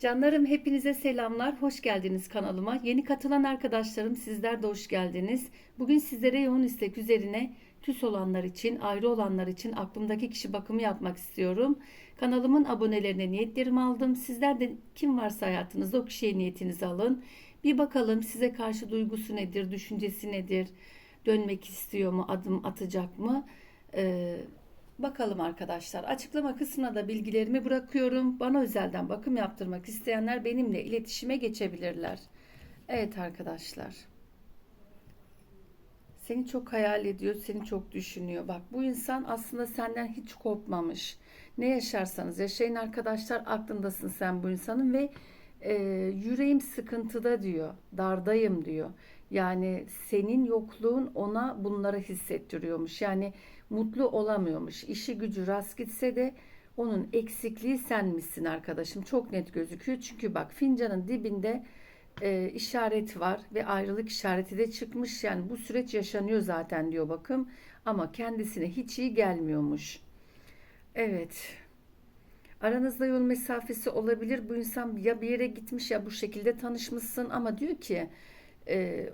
Canlarım hepinize selamlar. Hoş geldiniz kanalıma. Yeni katılan arkadaşlarım sizler de hoş geldiniz. Bugün sizlere yoğun istek üzerine küs olanlar için, ayrı olanlar için aklımdaki kişi bakımı yapmak istiyorum. Kanalımın abonelerine niyetlerimi aldım. Sizler de kim varsa hayatınızda o kişiye niyetinizi alın. Bir bakalım size karşı duygusu nedir, düşüncesi nedir, dönmek istiyor mu, adım atacak mı? Ee, Bakalım arkadaşlar. Açıklama kısmına da bilgilerimi bırakıyorum. Bana özelden bakım yaptırmak isteyenler benimle iletişime geçebilirler. Evet arkadaşlar. Seni çok hayal ediyor, seni çok düşünüyor. Bak bu insan aslında senden hiç kopmamış. Ne yaşarsanız yaşayın arkadaşlar aklındasın sen bu insanın ve e, yüreğim sıkıntıda diyor, dardayım diyor. Yani senin yokluğun ona bunları hissettiriyormuş. Yani mutlu olamıyormuş. İşi gücü rast gitse de onun eksikliği sen misin arkadaşım. Çok net gözüküyor. Çünkü bak fincanın dibinde e, işaret var ve ayrılık işareti de çıkmış. Yani bu süreç yaşanıyor zaten diyor bakım. Ama kendisine hiç iyi gelmiyormuş. Evet. Aranızda yol mesafesi olabilir. Bu insan ya bir yere gitmiş ya bu şekilde tanışmışsın ama diyor ki e,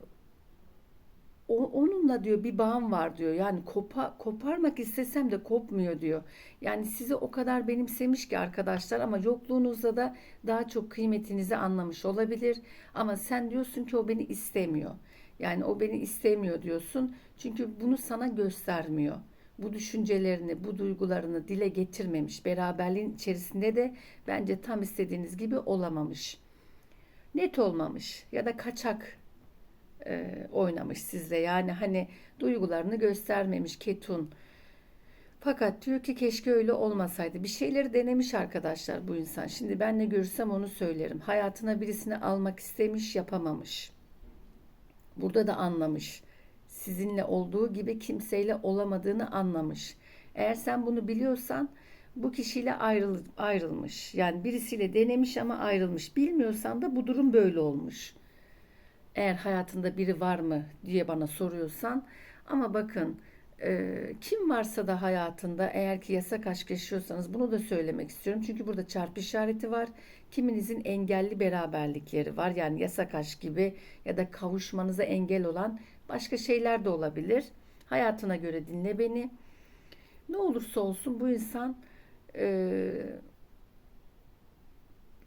o, onunla diyor bir bağım var diyor. Yani kopa, koparmak istesem de kopmuyor diyor. Yani sizi o kadar benimsemiş ki arkadaşlar ama yokluğunuzda da daha çok kıymetinizi anlamış olabilir. Ama sen diyorsun ki o beni istemiyor. Yani o beni istemiyor diyorsun. Çünkü bunu sana göstermiyor. Bu düşüncelerini, bu duygularını dile getirmemiş. Beraberliğin içerisinde de bence tam istediğiniz gibi olamamış. Net olmamış ya da kaçak e, oynamış sizle. Yani hani duygularını göstermemiş Ketun. Fakat diyor ki keşke öyle olmasaydı. Bir şeyleri denemiş arkadaşlar bu insan. Şimdi ben ne görürsem onu söylerim. Hayatına birisini almak istemiş, yapamamış. Burada da anlamış. Sizinle olduğu gibi kimseyle olamadığını anlamış. Eğer sen bunu biliyorsan bu kişiyle ayrıl, ayrılmış. Yani birisiyle denemiş ama ayrılmış. Bilmiyorsan da bu durum böyle olmuş eğer hayatında biri var mı diye bana soruyorsan ama bakın e, kim varsa da hayatında eğer ki yasak aşk yaşıyorsanız bunu da söylemek istiyorum. Çünkü burada çarpı işareti var. Kiminizin engelli beraberlikleri var. Yani yasak aşk gibi ya da kavuşmanıza engel olan başka şeyler de olabilir. Hayatına göre dinle beni. Ne olursa olsun bu insan e,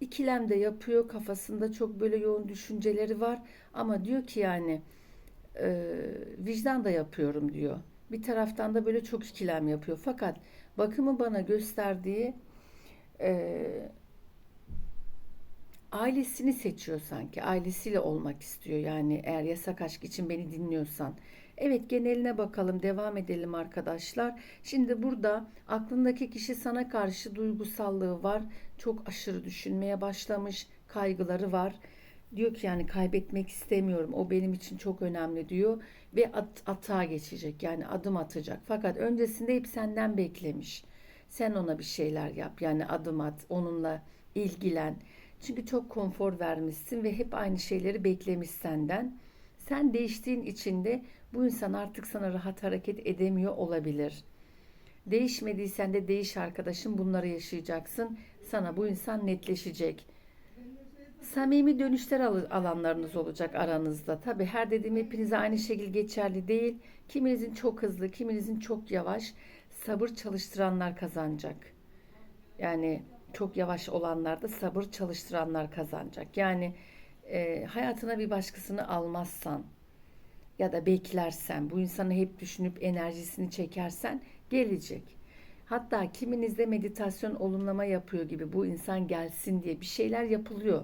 ikilem de yapıyor. Kafasında çok böyle yoğun düşünceleri var. Ama diyor ki yani e, vicdan da yapıyorum diyor. Bir taraftan da böyle çok ikilem yapıyor. Fakat bakımı bana gösterdiği e, ailesini seçiyor sanki. Ailesiyle olmak istiyor. Yani eğer yasak aşk için beni dinliyorsan. Evet geneline bakalım devam edelim arkadaşlar. Şimdi burada aklındaki kişi sana karşı duygusallığı var. Çok aşırı düşünmeye başlamış. Kaygıları var. Diyor ki yani kaybetmek istemiyorum. O benim için çok önemli diyor. Ve at, atağa geçecek yani adım atacak. Fakat öncesinde hep senden beklemiş. Sen ona bir şeyler yap. Yani adım at. Onunla ilgilen. Çünkü çok konfor vermişsin ve hep aynı şeyleri beklemiş senden. Sen değiştiğin için de bu insan artık sana rahat hareket edemiyor olabilir. Değişmediysen de değiş arkadaşım bunları yaşayacaksın. Sana bu insan netleşecek. Samimi dönüşler alanlarınız olacak aranızda. Tabi her dediğim hepinize aynı şekilde geçerli değil. Kiminizin çok hızlı, kiminizin çok yavaş. Sabır çalıştıranlar kazanacak. Yani çok yavaş olanlar da sabır çalıştıranlar kazanacak. Yani e, hayatına bir başkasını almazsan ya da beklersen, bu insanı hep düşünüp enerjisini çekersen gelecek. Hatta kiminizde meditasyon olumlama yapıyor gibi bu insan gelsin diye bir şeyler yapılıyor.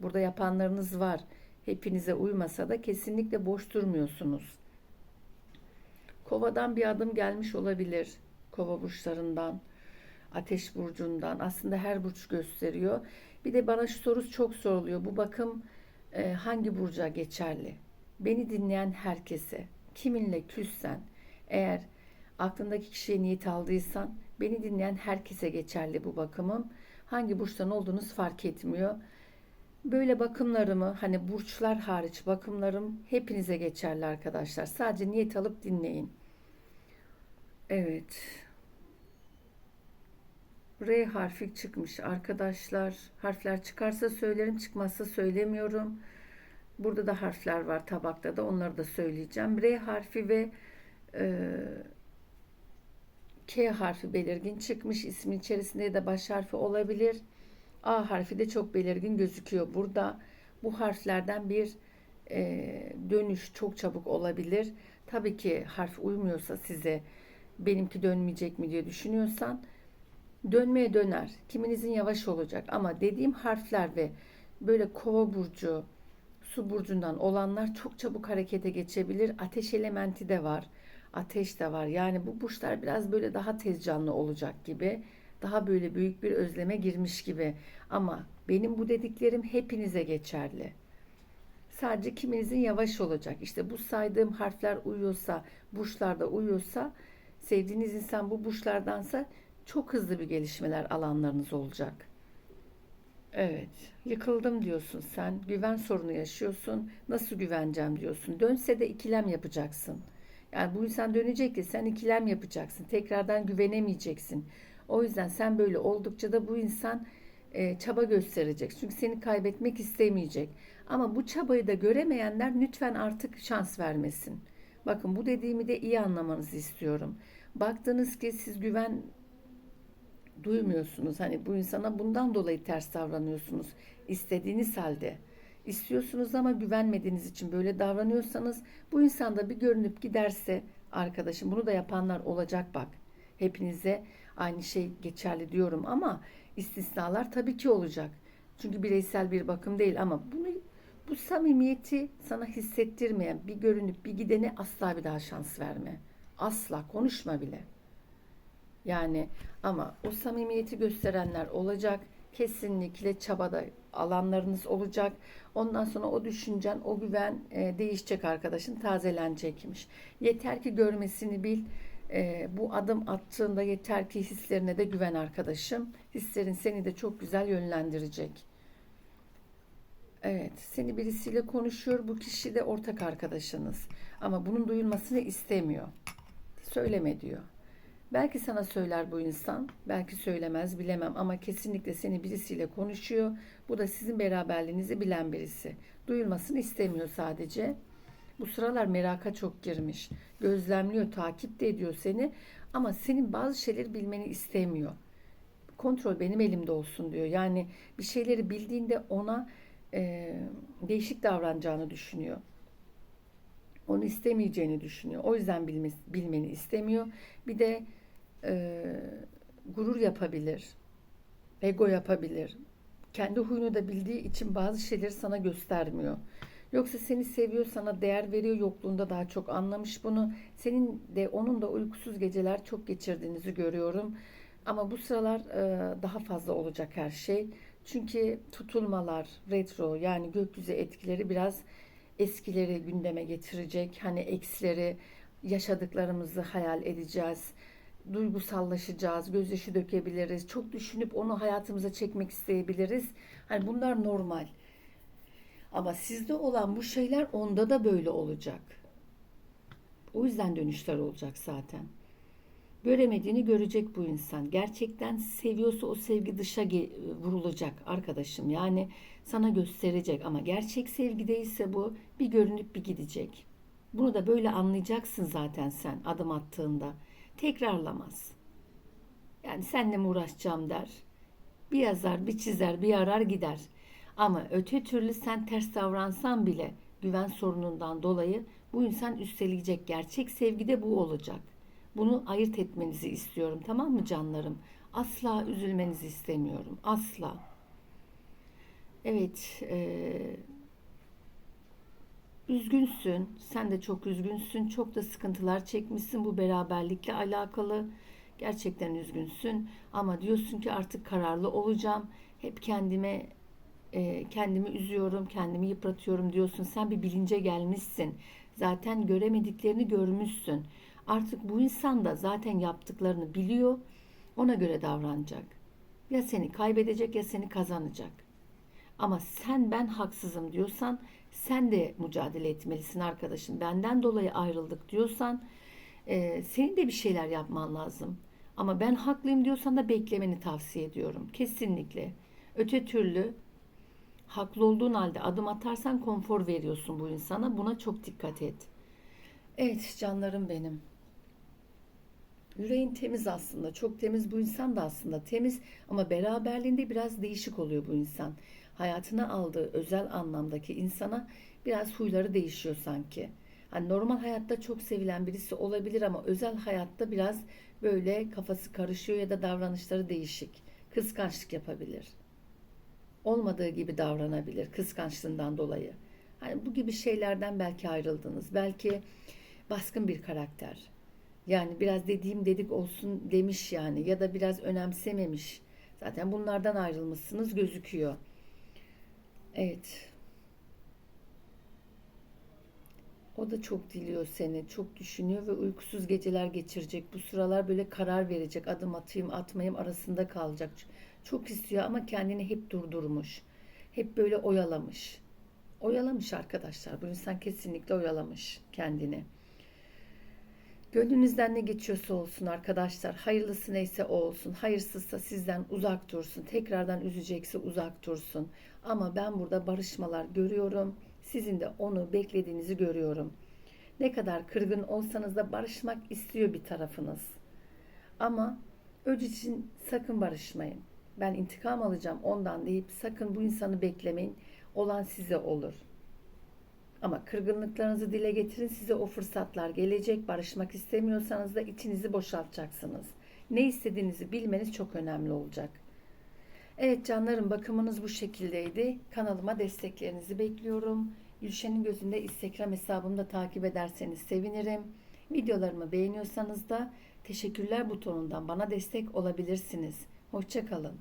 Burada yapanlarınız var. Hepinize uymasa da kesinlikle boş durmuyorsunuz. Kovadan bir adım gelmiş olabilir. Kova burçlarından, ateş burcundan. Aslında her burç gösteriyor. Bir de bana şu soru çok soruluyor. Bu bakım hangi burca geçerli? Beni dinleyen herkese, kiminle küssen, eğer aklındaki kişiye niyet aldıysan, beni dinleyen herkese geçerli bu bakımım. Hangi burçtan olduğunuz fark etmiyor. Böyle bakımlarımı hani burçlar hariç bakımlarım hepinize geçerli arkadaşlar. Sadece niyet alıp dinleyin. Evet. R harfi çıkmış arkadaşlar. Harfler çıkarsa söylerim, çıkmazsa söylemiyorum. Burada da harfler var tabakta da onları da söyleyeceğim. R harfi ve e, K harfi belirgin çıkmış. İsmin içerisinde de baş harfi olabilir. A harfi de çok belirgin gözüküyor. Burada bu harflerden bir e, dönüş çok çabuk olabilir. Tabii ki harf uymuyorsa size benimki dönmeyecek mi diye düşünüyorsan dönmeye döner. Kiminizin yavaş olacak ama dediğim harfler ve böyle kova burcu, su burcundan olanlar çok çabuk harekete geçebilir. Ateş elementi de var. Ateş de var. Yani bu burçlar biraz böyle daha tez canlı olacak gibi. Daha böyle büyük bir özleme girmiş gibi. Ama benim bu dediklerim hepinize geçerli. Sadece kiminizin yavaş olacak. İşte bu saydığım harfler uyuyorsa, burçlarda uyuyorsa, sevdiğiniz insan bu burçlardansa çok hızlı bir gelişmeler alanlarınız olacak. Evet, yıkıldım diyorsun sen. Güven sorunu yaşıyorsun. Nasıl güveneceğim diyorsun. Dönse de ikilem yapacaksın. Yani bu insan dönecek ki sen ikilem yapacaksın. Tekrardan güvenemeyeceksin. O yüzden sen böyle oldukça da bu insan e, çaba gösterecek. Çünkü seni kaybetmek istemeyecek. Ama bu çabayı da göremeyenler lütfen artık şans vermesin. Bakın bu dediğimi de iyi anlamanızı istiyorum. Baktınız ki siz güven duymuyorsunuz. Hani bu insana bundan dolayı ters davranıyorsunuz. İstediğiniz halde. İstiyorsunuz ama güvenmediğiniz için böyle davranıyorsanız bu insanda bir görünüp giderse arkadaşım bunu da yapanlar olacak bak. Hepinize aynı şey geçerli diyorum ama istisnalar tabii ki olacak. Çünkü bireysel bir bakım değil ama bunu bu samimiyeti sana hissettirmeyen bir görünüp bir gidene asla bir daha şans verme. Asla konuşma bile. Yani ama o samimiyeti gösterenler olacak. Kesinlikle çabada alanlarınız olacak. Ondan sonra o düşüncen, o güven e, değişecek arkadaşın, tazelenecekmiş. Yeter ki görmesini bil. E, bu adım attığında yeter ki hislerine de güven arkadaşım. Hislerin seni de çok güzel yönlendirecek. Evet, seni birisiyle konuşuyor. Bu kişi de ortak arkadaşınız. Ama bunun duyulmasını istemiyor. Söyleme diyor. Belki sana söyler bu insan, belki söylemez bilemem ama kesinlikle seni birisiyle konuşuyor. Bu da sizin beraberliğinizi bilen birisi. Duyulmasını istemiyor sadece. Bu sıralar meraka çok girmiş. Gözlemliyor, takip de ediyor seni ama senin bazı şeyleri bilmeni istemiyor. Kontrol benim elimde olsun diyor. Yani bir şeyleri bildiğinde ona e, değişik davranacağını düşünüyor. Onu istemeyeceğini düşünüyor. O yüzden bilme, bilmeni istemiyor. Bir de e, gurur yapabilir. Ego yapabilir. Kendi huyunu da bildiği için bazı şeyleri sana göstermiyor. Yoksa seni seviyor, sana değer veriyor. Yokluğunda daha çok anlamış bunu. Senin de onun da uykusuz geceler çok geçirdiğinizi görüyorum. Ama bu sıralar e, daha fazla olacak her şey. Çünkü tutulmalar, retro yani gökyüzü etkileri biraz eskileri gündeme getirecek. Hani eksileri, yaşadıklarımızı hayal edeceğiz. Duygusallaşacağız, gözyaşı dökebiliriz. Çok düşünüp onu hayatımıza çekmek isteyebiliriz. Hani bunlar normal. Ama sizde olan bu şeyler onda da böyle olacak. O yüzden dönüşler olacak zaten. Göremediğini görecek bu insan. Gerçekten seviyorsa o sevgi dışa vurulacak arkadaşım. Yani sana gösterecek ama gerçek sevgi değilse bu bir görünüp bir gidecek. Bunu da böyle anlayacaksın zaten sen adım attığında. Tekrarlamaz. Yani senle mi uğraşacağım der. Bir yazar, bir çizer, bir arar gider. Ama öte türlü sen ters davransan bile güven sorunundan dolayı bu insan üsteleyecek. Gerçek sevgi de bu olacak. Bunu ayırt etmenizi istiyorum tamam mı canlarım? Asla üzülmenizi istemiyorum. Asla. Evet. E, üzgünsün. Sen de çok üzgünsün. Çok da sıkıntılar çekmişsin bu beraberlikle alakalı. Gerçekten üzgünsün. Ama diyorsun ki artık kararlı olacağım. Hep kendime e, kendimi üzüyorum, kendimi yıpratıyorum diyorsun. Sen bir bilince gelmişsin. Zaten göremediklerini görmüşsün. Artık bu insan da zaten yaptıklarını biliyor. Ona göre davranacak. Ya seni kaybedecek ya seni kazanacak. Ama sen ben haksızım diyorsan sen de mücadele etmelisin arkadaşım. Benden dolayı ayrıldık diyorsan e, senin de bir şeyler yapman lazım. Ama ben haklıyım diyorsan da beklemeni tavsiye ediyorum. Kesinlikle. Öte türlü haklı olduğun halde adım atarsan konfor veriyorsun bu insana. Buna çok dikkat et. Evet canlarım benim. Yüreğin temiz aslında. Çok temiz bu insan da aslında temiz ama beraberliğinde biraz değişik oluyor bu insan. Hayatına aldığı özel anlamdaki insana biraz huyları değişiyor sanki. Hani normal hayatta çok sevilen birisi olabilir ama özel hayatta biraz böyle kafası karışıyor ya da davranışları değişik. Kıskançlık yapabilir. Olmadığı gibi davranabilir kıskançlığından dolayı. Hani bu gibi şeylerden belki ayrıldınız. Belki baskın bir karakter. Yani biraz dediğim dedik olsun demiş yani ya da biraz önemsememiş. Zaten bunlardan ayrılmışsınız gözüküyor. Evet. O da çok diliyor seni, çok düşünüyor ve uykusuz geceler geçirecek. Bu sıralar böyle karar verecek. Adım atayım, atmayayım arasında kalacak. Çok istiyor ama kendini hep durdurmuş. Hep böyle oyalamış. Oyalamış arkadaşlar. Bu insan kesinlikle oyalamış kendini. Gönlünüzden ne geçiyorsa olsun arkadaşlar. Hayırlısı neyse o olsun. Hayırsızsa sizden uzak dursun. Tekrardan üzecekse uzak dursun. Ama ben burada barışmalar görüyorum. Sizin de onu beklediğinizi görüyorum. Ne kadar kırgın olsanız da barışmak istiyor bir tarafınız. Ama öc için sakın barışmayın. Ben intikam alacağım ondan deyip sakın bu insanı beklemeyin. Olan size olur. Ama kırgınlıklarınızı dile getirin. Size o fırsatlar gelecek. Barışmak istemiyorsanız da içinizi boşaltacaksınız. Ne istediğinizi bilmeniz çok önemli olacak. Evet canlarım bakımınız bu şekildeydi. Kanalıma desteklerinizi bekliyorum. Gülşen'in gözünde Instagram hesabımı da takip ederseniz sevinirim. Videolarımı beğeniyorsanız da teşekkürler butonundan bana destek olabilirsiniz. Hoşçakalın.